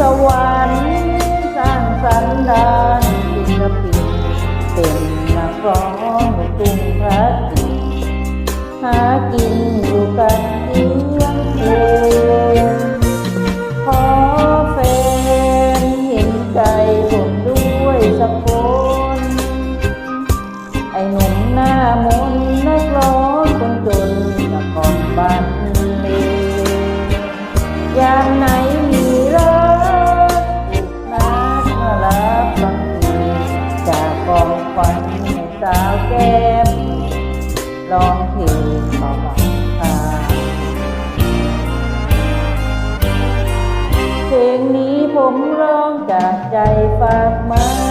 สวรรค์สร้างสรรค์ดานศิลปินเป็นนักร้องลูกทุ่งพระติหากินอยู่กันเพียงเพลงขอแฟนเห็นใจผมด้วยสักคนไอ้หนุ่มหน้ามนนักร้องคนจนตะกอนบ้านเลงยามไหนาวแก้มร้องเพลงเบอกค่ะเพลงนี้ผมร้องจากใจฝากมา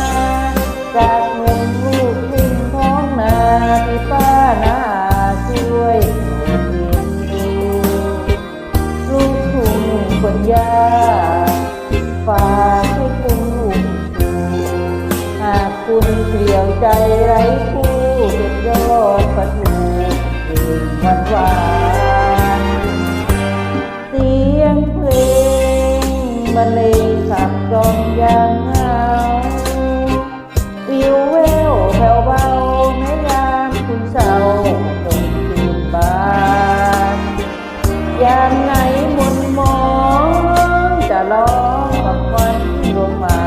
ป็นยอดประทูเพลงวันวานเสียงเพลงบรรเลงขับกลอมยามเหงาวิวแววแผ่วเบาแม้ยามคุณเศร้าตรงตื่นบานยามไหนมนมองจะร้องกับควันลมมา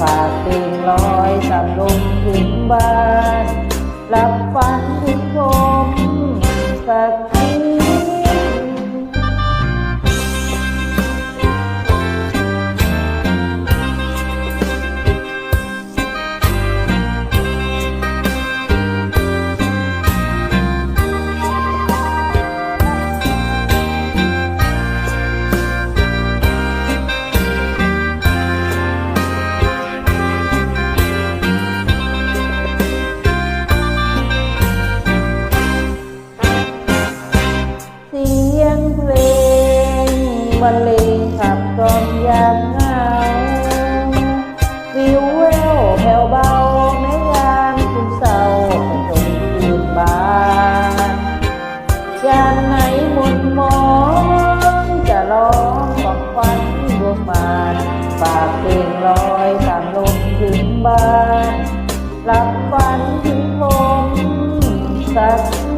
ฝากเพลงลอยสับลมถึงบ้าน up. บรรเลงขับกล่อมยามเหงาวิวแววแผ่วเบาแม้ยามคุณเศร้าจงตื่นบานยามไหนมนมองจะร้องบอกควันดวงมานฝากเพลงลอยตามลมถึงบ้านหลับฝันถึงผมสักนิด